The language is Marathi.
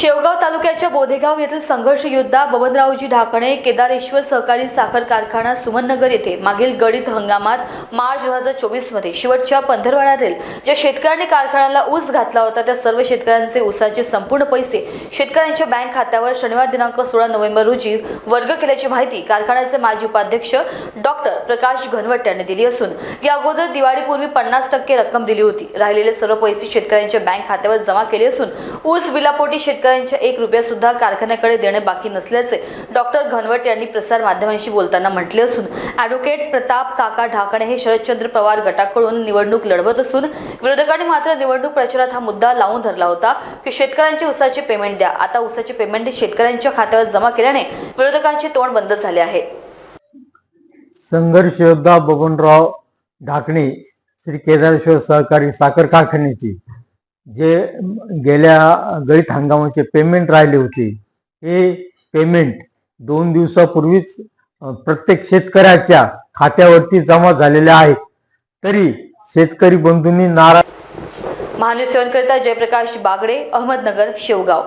शेवगाव तालुक्याच्या बोधेगाव येथील संघर्ष योद्धा बबनरावजी ढाकणे केदारेश्वर सहकारी साखर कारखाना सुमननगर येथे मागील गडित हंगामात मार्च दोन हजार चोवीसमध्ये शेवटच्या पंधरवाड्यातील ज्या शेतकऱ्यांनी कारखान्याला ऊस घातला होता त्या सर्व शेतकऱ्यांचे ऊसाचे संपूर्ण पैसे शेतकऱ्यांच्या बँक खात्यावर शनिवार दिनांक सोळा नोव्हेंबर रोजी वर्ग केल्याची माहिती कारखान्याचे माजी उपाध्यक्ष डॉक्टर प्रकाश घनवट यांनी दिली असून या अगोदर दिवाळीपूर्वी पन्नास टक्के रक्कम दिली होती. राहिलेले सर्व पैसे शेतकऱ्यांच्या बँक खात्यावर जमा केले असून ऊस बिलापोटी शेतकऱ्यांच्या एक रुपया सुद्धा कारखान्याकडे देणे बाकी नसल्याचे डॉक्टर घनवट यांनी प्रसार माध्यमांशी बोलताना म्हटले असून ॲडव्होकेट प्रताप काका ढाकणे हे शरदचंद्र पवार गटाकडून निवडणूक लढवत असून विरोधकांनी मात्र निवडणूक प्रचारात हा मुद्दा लावून धरला होता की शेतकऱ्यांच्या उसाचे पेमेंट द्या. आता उसाचे पेमेंट शेतकऱ्यांच्या खात्यावर जमा केल्याने विरोधकांचे तोंड बंद झाले आहे. संघर्ष योद्धा बबनराव ढाकणे श्री केदारेश्वर सहकारी साखर कारखान्याची जे गेल्या गळीत हंगामाचे पेमेंट राहिले होते हे पेमेंट दोन दिवसापूर्वीच प्रत्येक शेतकऱ्याच्या खात्यावरती जमा झालेल्या आहेत. तरी शेतकरी बंधूंनी नाराज महान्यूज जयप्रकाश बागडे अहमदनगर शेवगाव.